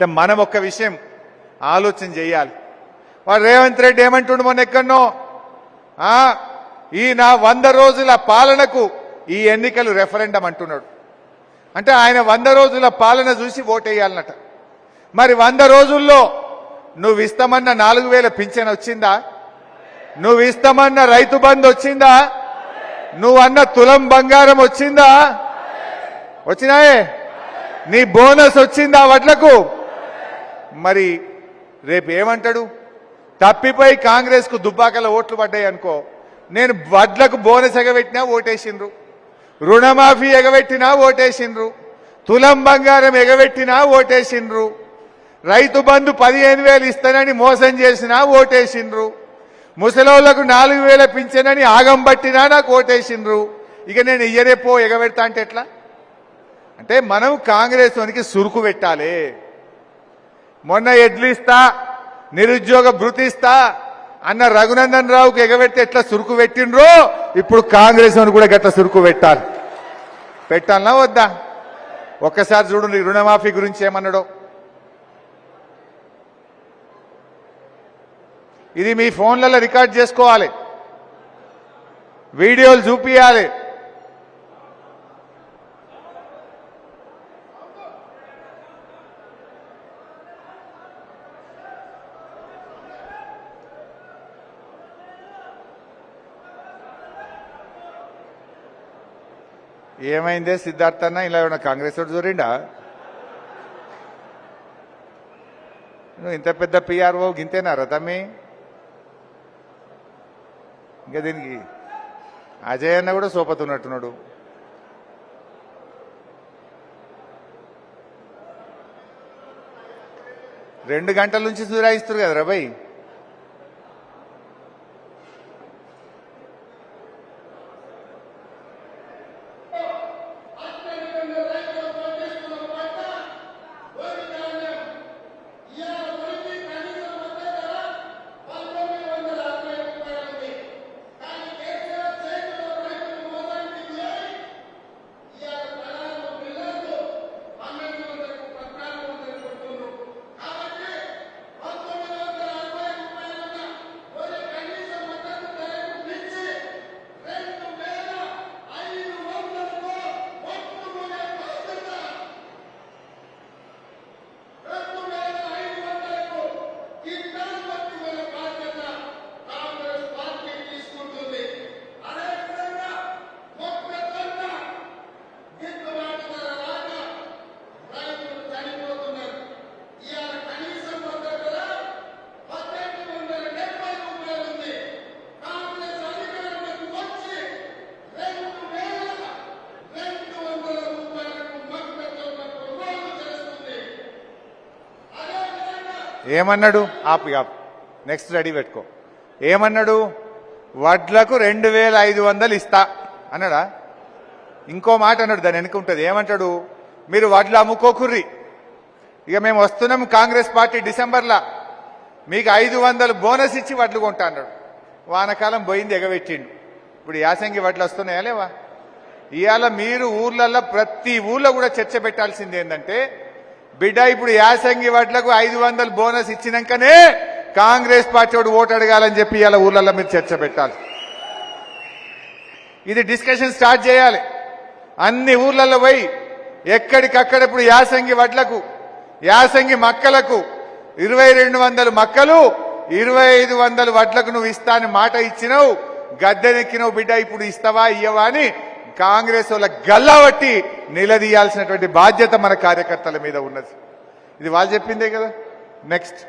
అంటే మనం ఒక్క విషయం ఆలోచన చేయాలి. వాడు రేవంత్ రెడ్డి ఏమంటుండు మొన్న ఎక్కడో ఈ నా వంద రోజుల పాలనకు ఈ ఎన్నికలు రెఫరెండం అంటున్నాడు. అంటే ఆయన వంద రోజుల పాలన చూసి ఓటేయాలన్నట. మరి వంద రోజుల్లో నువ్వు ఇస్తామన్న నాలుగు వేల పింఛన్ వచ్చిందా? నువ్వు ఇస్తామన్న రైతు బంధు వచ్చిందా? నువ్వు అన్న తులం బంగారం వచ్చిందా? వచ్చినాయే. నీ బోనస్ వచ్చిందా వడ్లకు? మరి రేపు ఏమంటాడు? తప్పిపోయి కాంగ్రెస్కు దుబ్బాకల ఓట్లు పడ్డాయి అనుకో నేను వడ్లకు బోనస్ ఎగబెట్టినా ఓటేసిండ్రు. రుణమాఫీ ఎగబెట్టినా ఓటేసిండ్రు. తులం బంగారం ఎగబెట్టినా ఓటేసిండ్రు. రైతు బంధు పదిహేను వేలు ఇస్తానని మోసం చేసినా ఓటేసిండ్రు. ముసలోళ్ళకు నాలుగు వేల పింఛనని ఆగం పట్టినా నాకు ఓటేసిండ్రు. ఇక నేను ఇయ్యరేపో ఎగబెడతా అంటే ఎట్లా? అంటే మనం కాంగ్రెస్ వానికి సురుకు పెట్టాలి. మొన్న ఎడ్లిస్తా నిరుద్యోగ భృతి ఇస్తా అన్న రఘునందన్ రావుకి ఎగబెడితే ఎట్లా సురుకు పెట్టినరో ఇప్పుడు కాంగ్రెస్ అని కూడా గట్ల సురుకు పెట్టాలి. పెట్టాలనా వద్దా? ఒక్కసారి చూడండి రుణమాఫీ గురించి ఏమన్నాడో. ఇది మీ ఫోన్లలో రికార్డ్ చేసుకోవాలి. వీడియోలు చూపియాలి. ఏమైందే సిద్ధార్థ అన్న? ఇలా ఏమైనా కాంగ్రెస్ వాడు చూరిండా? నువ్వు ఇంత పెద్ద పిఆర్ఓ గింతేనారా తమ్మి? ఇంకా దీనికి అజయ్ అన్న కూడా సోపతున్నట్టున్నాడు రెండు గంటల నుంచి చూరాయిస్తారు కదా రాబాయ్ ఏమన్నాడు? ఆపు ఆపు. నెక్స్ట్ రెడీ పెట్టుకో. ఏమన్నాడు? వడ్లకు రెండు వేల ఐదు వందలు ఇస్తా. అన్నాడా? ఇంకో మాట అన్నాడు దాని వెనుక ఉంటుంది. ఏమంటాడు? మీరు వడ్లు అమ్ముకోకుర్రి. ఇక మేము వస్తున్నాం కాంగ్రెస్ పార్టీ డిసెంబర్లా. మీకు ఐదు వందలు బోనస్ ఇచ్చి వడ్లు కొంటా అన్నాడు. వానకాలం పోయింది ఎగబెట్టిండు. ఇప్పుడు యాసంగి వడ్లు వస్తున్నాయా లేవా? ఇవాళ మీరు ఊర్లలో ప్రతి ఊర్లో కూడా చర్చ పెట్టాల్సింది ఏంటంటే బిడ్డ ఇప్పుడు యాసంగి వడ్లకు ఐదు వందలు బోనస్ ఇచ్చినాకనే కాంగ్రెస్ పార్టీ వాడు ఓటు అడగాలని చెప్పి ఇలా ఊర్లలో మీరు చర్చ పెట్టాలి. ఇది డిస్కషన్ స్టార్ట్ చేయాలి. అన్ని ఊర్లలో పోయి ఎక్కడికక్కడ ఇప్పుడు యాసంగి వడ్లకు యాసంగి మక్కలకు ఇరవై రెండు వందలు మక్కలు ఇరవై ఐదు వందలు వడ్లకు నువ్వు ఇస్తా అని మాట ఇచ్చినావు గద్దెనెక్కినవు బిడ్డ ఇప్పుడు ఇస్తావా ఇయ్యవా అని కాంగ్రెస్ వాళ్ళ గల్లబట్టి నిలదీయాల్సినటువంటి బాధ్యత మన కార్యకర్తల మీద ఉన్నది. ఇది వాళ్ళు చెప్పిందే కదా. నెక్స్ట్